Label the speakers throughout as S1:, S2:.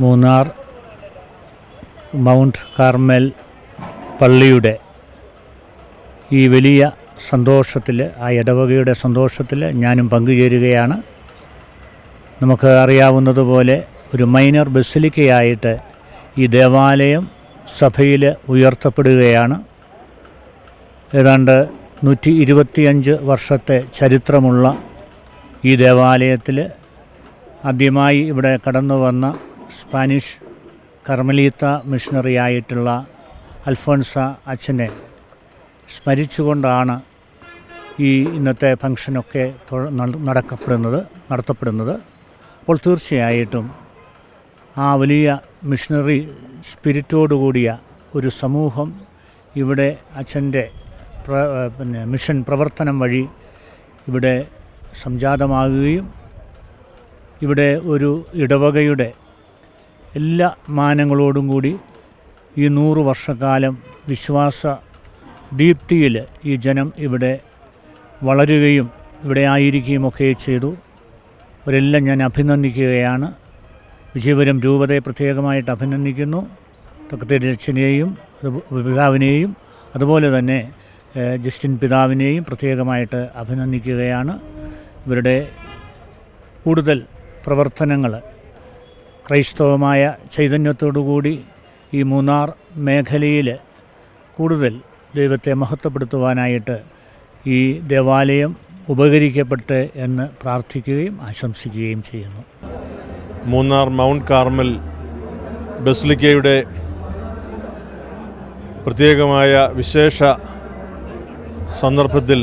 S1: Munnar mount Carmel പള്ളിയുടെ ഈ വലിയ സന്തോഷത്തിൽ ആ ഇടവകയുടെ സന്തോഷത്തിൽ ഞാനും പങ്കുചേരുകയാണ്. നമുക്ക് അറിയാവുന്നതുപോലെ ഒരു മൈനർ ബസിലിക്കയായിട്ട് ഈ ദേവാലയം സഭയിൽ ഉയർത്തപ്പെടുകയാണ്. ഏതാണ്ട് നൂറ്റി ഇരുപത്തിയഞ്ച് വർഷത്തെ ചരിത്രമുള്ള ഈ ദേവാലയത്തിൽ ആദ്യമായി ഇവിടെ കടന്നു വന്ന സ്പാനിഷ് കർമ്മലീത്ത മിഷണറി ആയിട്ടുള്ള അൽഫോൻസ അച്ഛനെ സ്മരിച്ചുകൊണ്ടാണ് ഈ ഇന്നത്തെ ഫംഗ്ഷനൊക്കെ നടക്കപ്പെടുന്നത് നടത്തപ്പെടുന്നത്. അപ്പോൾ തീർച്ചയായിട്ടും ആ വലിയ മിഷണറി സ്പിരിറ്റോടുകൂടിയ ഒരു സമൂഹം ഇവിടെ അച്ഛന്റെ പിന്നെ മിഷൻ പ്രവർത്തനം വഴി ഇവിടെ സംജാതമാകുകയും ഇവിടെ ഒരു ഇടവകയുടെ എല്ലാ മാനങ്ങളോടും കൂടി ഈ നൂറ് വർഷക്കാലം വിശ്വാസ ദീപ്തിയിൽ ഈ ജനം ഇവിടെ വളരുകയും ഇവിടെ ആയിരിക്കുകയും ഒക്കെ ചെയ്തു. അവരെല്ലാം ഞാൻ അഭിനന്ദിക്കുകയാണ്. വിജയപുരം രൂപതയെ പ്രത്യേകമായിട്ട് അഭിനന്ദിക്കുന്നു. തക്കത്തേരച്ചനെയും പിതാവിനെയും അതുപോലെ തന്നെ ജസ്റ്റിൻ പിതാവിനെയും പ്രത്യേകമായിട്ട് അഭിനന്ദിക്കുകയാണ്. ഇവരുടെ കൂടുതൽ പ്രവർത്തനങ്ങൾ ക്രൈസ്തവമായ ചൈതന്യത്തോടുകൂടി ഈ മൂന്നാർ മേഖലയിൽ കൂടുതൽ ദൈവത്തെ മഹത്വപ്പെടുത്തുവാനായിട്ട് ഈ ദേവാലയം ഉപകരിക്കപ്പെട്ട് എന്ന് പ്രാർത്ഥിക്കുകയും ആശംസിക്കുകയും ചെയ്യുന്നു.
S2: മൂന്നാർ മൗണ്ട് കാർമൽ ബസ്ലിക്കയുടെ പ്രത്യേകമായ വിശേഷ സന്ദർഭത്തിൽ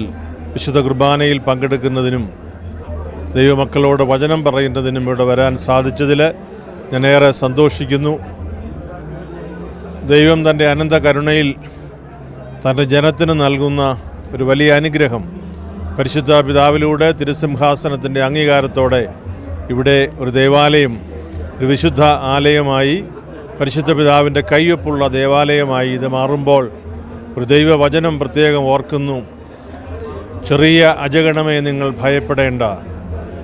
S2: വിശുദ്ധ കുർബാനയിൽ പങ്കെടുക്കുന്നതിനും ദൈവമക്കളോട് വചനം പറയുന്നതിനും ഇവിടെ വരാൻ സാധിച്ചതിൽ ഞാനേറെ സന്തോഷിക്കുന്നു. ദൈവം തന്റെ അനന്ത കരുണയിൽ തന്റെ ജനത്തിന് നൽകുന്ന ഒരു വലിയ അനുഗ്രഹം പരിശുദ്ധ പിതാവിലൂടെ തിരുസിംഹാസനത്തിന്റെ അംഗീകാരത്തോടെ ഇവിടെ ഒരു ദേവാലയം ഒരു വിശുദ്ധ ആലയമായി പരിശുദ്ധ പിതാവിന്റെ കയ്യൊപ്പുള്ള ദേവാലയമായി ഇത് മാറുമ്പോൾ ഒരു ദൈവവചനം പ്രത്യേകം ഓർക്കുന്നു. ചെറിയ അജഗണമേ നിങ്ങൾ ഭയപ്പെടേണ്ട.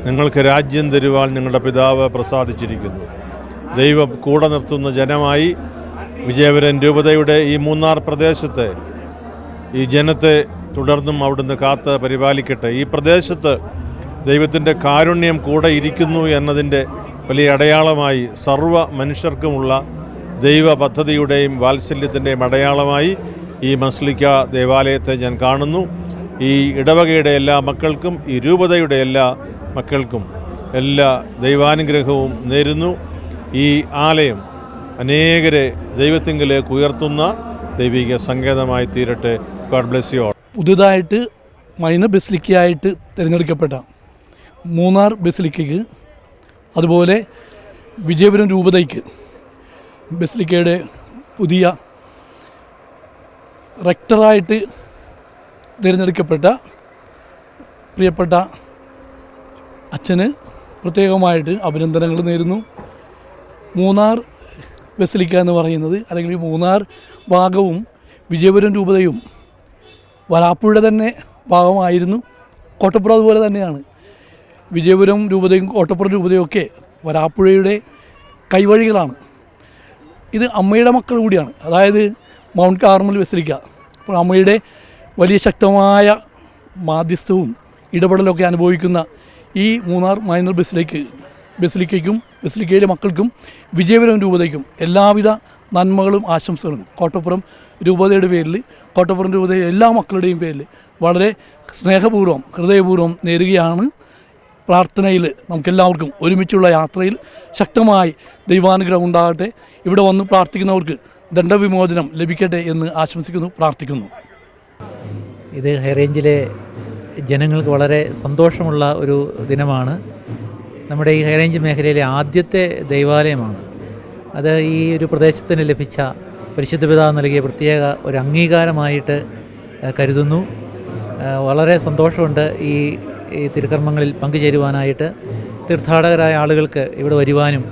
S2: നിങ്ങൾക്ക് രാജ്യം തരുവാൻ നിങ്ങളുടെ പിതാവ് പ്രസാദിച്ചിരിക്കുന്നു. ദൈവം കൂടെ നിർത്തുന്ന ജനമായി വിജയപുരം രൂപതയുടെ ഈ മൂന്നാർ പ്രദേശത്തെ ഈ ജനത്തെ തുടർന്നും അവിടുന്ന് കാത്ത് പരിപാലിക്കട്ടെ. ഈ പ്രദേശത്ത് ദൈവത്തിന്റെ കാരുണ്യം കൂടെ ഇരിക്കുന്നു എന്നതിന്റെ വലിയ അടയാളമായി സർവ മനുഷ്യർക്കുമുള്ള ദൈവ പദ്ധതിയുടെയും വാത്സല്യത്തിന്റെയും അടയാളമായി ഈ മസ്ലിക്ക ദേവാലയത്തെ ഞാൻ കാണുന്നു. ഈ ഇടവകയുടെ എല്ലാ മക്കൾക്കും ഈ രൂപതയുടെ എല്ലാ മക്കൾക്കും എല്ലാ ദൈവാനുഗ്രഹവും നേരുന്നു. ഈ ആലയം അനേകരെ ദൈവത്തിങ്കിലേക്ക് ഉയർത്തുന്ന ദൈവിക സങ്കേതമായി തീരട്ടെ. ഗോഡ് ബ്ലെസ് യു
S3: പുതുതായിട്ട് മൈന ബസിലിക്കയായിട്ട് തിരഞ്ഞെടുക്കപ്പെട്ട മൂന്നാർ ബസിലിക്കയ്ക്ക് അതുപോലെ വിജയപുരം രൂപതയ്ക്ക് ബസിലിക്കയുടെ പുതിയ റെക്ടറായിട്ട് തിരഞ്ഞെടുക്കപ്പെട്ട പ്രിയപ്പെട്ട അച്ഛന് പ്രത്യേകമായിട്ട് അഭിനന്ദനങ്ങൾ നേരുന്നു. മൂന്നാർ ബസിലിക്ക എന്ന് പറയുന്നത് അല്ലെങ്കിൽ മൂന്നാർ ഭാഗവും വിജയപുരം രൂപതയും വരാപ്പുഴയുടെ തന്നെ ഭാഗമായിരുന്നു. കോട്ടപ്പുറം അതുപോലെ തന്നെയാണ്. വിജയപുരം രൂപതയും കോട്ടപ്പുറം രൂപതയും ഒക്കെ വരാപ്പുഴയുടെ കൈവഴികളാണ്. ഇത് അമ്മയുടെ മക്കൾ കൂടിയാണ്. അതായത് മൗണ്ട് കാർമൽ വെസിലിക്ക അപ്പോൾ അമ്മയുടെ വലിയ ശക്തമായ മാധ്യസ്ഥവും ഇടപെടലൊക്കെ അനുഭവിക്കുന്ന ഈ മൂന്നാർ മൈനർ ബസിലേക്ക് ബസിലിക്കയ്ക്കും ബസിലിക്കയിലെ മക്കൾക്കും വിജയപുരം രൂപതയ്ക്കും എല്ലാവിധ നന്മകളും ആശംസകളും. കോട്ടപ്പുറം രൂപതയുടെ പേരിൽ കോട്ടപ്പുറം രൂപത എല്ലാ മക്കളുടെയും പേരിൽ വളരെ സ്നേഹപൂർവം ഹൃദയപൂർവം നേരുകയാണ് പ്രാർത്ഥനയിൽ നമുക്കെല്ലാവർക്കും ഒരുമിച്ചുള്ള യാത്രയിൽ ശക്തമായി ദൈവാനുഗ്രഹം ഉണ്ടാകട്ടെ. ഇവിടെ വന്ന് പ്രാർത്ഥിക്കുന്നവർക്ക് ദണ്ഡവിമോചനം ലഭിക്കട്ടെ എന്ന് ആശംസിക്കുന്നു പ്രാർത്ഥിക്കുന്നു.
S4: ഇത് ഹൈറേഞ്ചിലെ ജനങ്ങൾക്ക് വളരെ സന്തോഷമുള്ള ഒരു ദിനമാണ്. നമ്മുടെ ഈ ഹൈറേഞ്ച് മേഖലയിലെ ആദ്യത്തെ ദൈവാലയമാണ്. അത് ഈ ഒരു പ്രദേശത്തിന് ലഭിച്ച പരിശുദ്ധ പിതാവ് നൽകിയ പ്രത്യേക ഒരു അംഗീകാരമായിട്ട് കരുതുന്നു. വളരെ സന്തോഷമുണ്ട് ഈ ഈ തിരുക്കർമ്മങ്ങളിൽ പങ്കുചേരുവാനായിട്ട്. തീർത്ഥാടകരായ ആളുകൾക്ക് ഇവിടെ വരുവാനും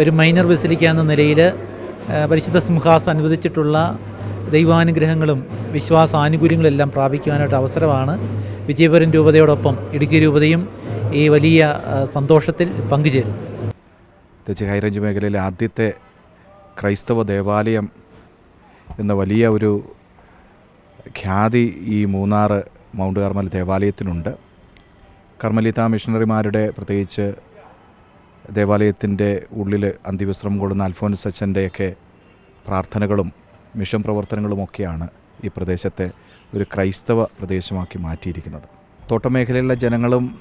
S4: ഒരു മൈനർ ബസിലിക്ക നിലയിൽ പരിശുദ്ധ സിംഹാസ് അനുവദിച്ചിട്ടുള്ള ദൈവാനുഗ്രഹങ്ങളും വിശ്വാസ ആനുകൂല്യങ്ങളെല്ലാം പ്രാപിക്കുവാനായിട്ട് അവസരമാണ്. വിജയപുരം രൂപതയോടൊപ്പം ഇടുക്കി രൂപതയും ഈ വലിയ സന്തോഷത്തിൽ പങ്കുചേരുന്നു.
S5: തെച്ചി ഹൈറേഞ്ച് മേഖലയിലെ ആദ്യത്തെ ക്രൈസ്തവ ദേവാലയം എന്ന വലിയ ഒരു ഖ്യാതി ഈ മൂന്നാർ മൗണ്ട് കാർമൽ ദേവാലയത്തിനുണ്ട്. കർമ്മലിത മിഷണറിമാരുടെ പ്രത്യേകിച്ച് ദേവാലയത്തിന്റെ ഉള്ളിൽ അന്തിവിശ്രമം കൊള്ളുന്ന അൽഫോൻസ് അച്ഛന്റെയൊക്കെ പ്രാർത്ഥനകളും മിഷൻ പ്രവർത്തനങ്ങളുമൊക്കെയാണ് ഈ പ്രദേശത്തെ ഒരു ക്രൈസ്തവ പ്രദേശമാക്കി മാറ്റിയിരിക്കുന്നത്. തോട്ടമേഖലയിലെ ജനങ്ങളും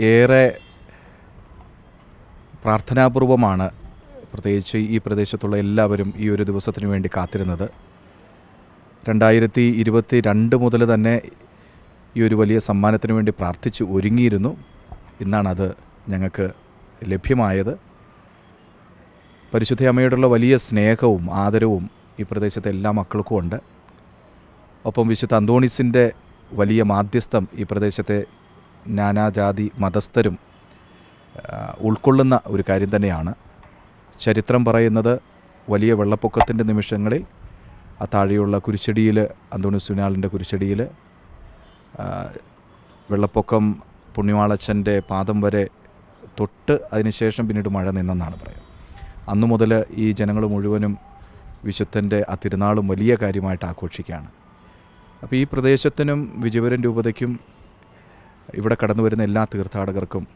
S5: ഏറെ പ്രാർത്ഥനാപൂർവമാണ് പ്രത്യേകിച്ച് ഈ പ്രദേശത്തുള്ള എല്ലാവരും ഈ ഒരു ദിവസത്തിന് വേണ്ടി കാത്തിരുന്നത്. രണ്ടായിരത്തി ഇരുപത്തി രണ്ട് മുതൽ തന്നെ ഈ ഒരു വലിയ സമ്മാനത്തിന് വേണ്ടി പ്രാർത്ഥിച്ച് ഒരുങ്ങിയിരുന്നു. ഇന്നാണത് ഞങ്ങൾക്ക് ലഭ്യമായത്. പരിശുദ്ധ അമ്മയോടുള്ള വലിയ സ്നേഹവും ആദരവും ഈ പ്രദേശത്തെ എല്ലാ മക്കൾക്കും ഉണ്ട്. ഒപ്പം വിശുദ്ധ അന്തോണിസിന്റെ വലിയ മാധ്യസ്ഥം ഈ പ്രദേശത്തെ നാനാജാതി മതസ്ഥരും ഉൾക്കൊള്ളുന്ന ഒരു കാര്യം തന്നെയാണ്. ചരിത്രം പറയുന്നത് വലിയ വെള്ളപ്പൊക്കത്തിന്റെ നിമിഷങ്ങളിൽ ആ താഴെയുള്ള കുരിശടിയിൽ അന്തോണിസ് സുനാളിന്റെ കുരിശടിയിൽ വെള്ളപ്പൊക്കം പുണ്യവാളച്ചന്റെ പാദം വരെ തൊട്ട് അതിനുശേഷം പിന്നീട് മഴ നിന്നെന്നാണ് പറയുന്നത്. അന്നു മുതൽ ഈ ജനങ്ങൾ മുഴുവനും വിശുദ്ധന്റെ ആ തിരുനാളും വലിയ കാര്യമായിട്ട് ആഘോഷിക്കുകയാണ്. അപ്പോൾ ഈ പ്രദേശത്തിനും വിജയപുരം രൂപതയ്ക്കും ഇവിടെ കടന്നു വരുന്ന എല്ലാ തീർത്ഥാടകർക്കും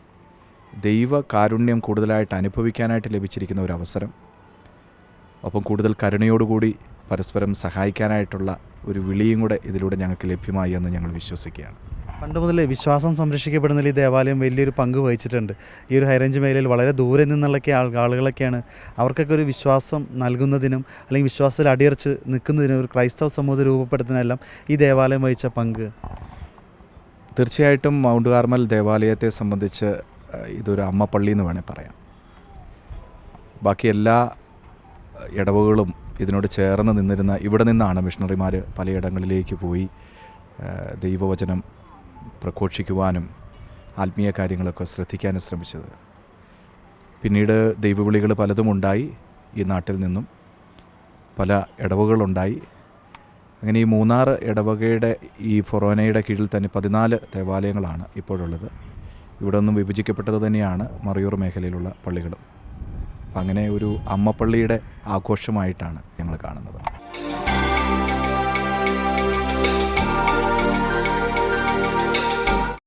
S5: ദൈവ കാരുണ്യം കൂടുതലായിട്ട് അനുഭവിക്കാനായിട്ട് ലഭിച്ചിരിക്കുന്ന ഒരു അവസരം. ഒപ്പം കൂടുതൽ കരുണയോടുകൂടി പരസ്പരം സഹായിക്കാനായിട്ടുള്ള ഒരു വിളിയും കൂടെ ഇതിലൂടെ ഞങ്ങൾക്ക് ലഭ്യമായി എന്ന് ഞങ്ങൾ വിശ്വസിക്കുകയാണ്.
S6: പണ്ട് മുതൽ വിശ്വാസം സംരക്ഷിക്കപ്പെടുന്നതിൽ ഈ ദേവാലയം വലിയൊരു പങ്ക് വഹിച്ചിട്ടുണ്ട്. ഈ ഒരു ഹൈറേഞ്ച് മേഖലയിൽ വളരെ ദൂരെ നിന്നുള്ളൊക്കെ ആളുകളൊക്കെയാണ് അവർക്കൊക്കെ ഒരു വിശ്വാസം നൽകുന്നതിനും അല്ലെങ്കിൽ വിശ്വാസത്തിൽ അടിയറച്ച് നിൽക്കുന്നതിനും ഒരു ക്രൈസ്തവ സമൂഹം രൂപപ്പെടുത്തുന്നതിനെല്ലാം ഈ ദേവാലയം വഹിച്ച പങ്ക്.
S5: തീർച്ചയായിട്ടും മൗണ്ട് കാർമൽ ദേവാലയത്തെ സംബന്ധിച്ച് ഇതൊരു അമ്മപ്പള്ളി എന്ന് വേണേൽ പറയാം. ബാക്കി എല്ലാ ഇടവുകളും ഇതിനോട് ചേർന്ന് നിന്നിരുന്ന ഇവിടെ നിന്നാണ് മിഷണറിമാർ പലയിടങ്ങളിലേക്ക് പോയി ദൈവവചനം പ്രഘോഷിക്കുവാനും ആത്മീയ കാര്യങ്ങളൊക്കെ ശ്രദ്ധിക്കാനും ശ്രമിച്ചത്. പിന്നീട് ദൈവവിളികൾ പലതും ഉണ്ടായി ഈ നാട്ടിൽ നിന്നും. പല ഇടവകളുണ്ടായി. അങ്ങനെ ഈ മൂന്നാർ ഇടവകയുടെ ഈ ഫൊറോനയുടെ കീഴിൽ തന്നെ പതിനാല് ദേവാലയങ്ങളാണ് ഇപ്പോഴുള്ളത്. ഇവിടെ നിന്നും വിഭജിക്കപ്പെട്ടത് തന്നെയാണ് മറയൂർ മേഖലയിലുള്ള പള്ളികളും. അങ്ങനെ ഒരു അമ്മപ്പള്ളിയുടെ ആഘോഷമായിട്ടാണ് ഞങ്ങൾ കാണുന്നത്.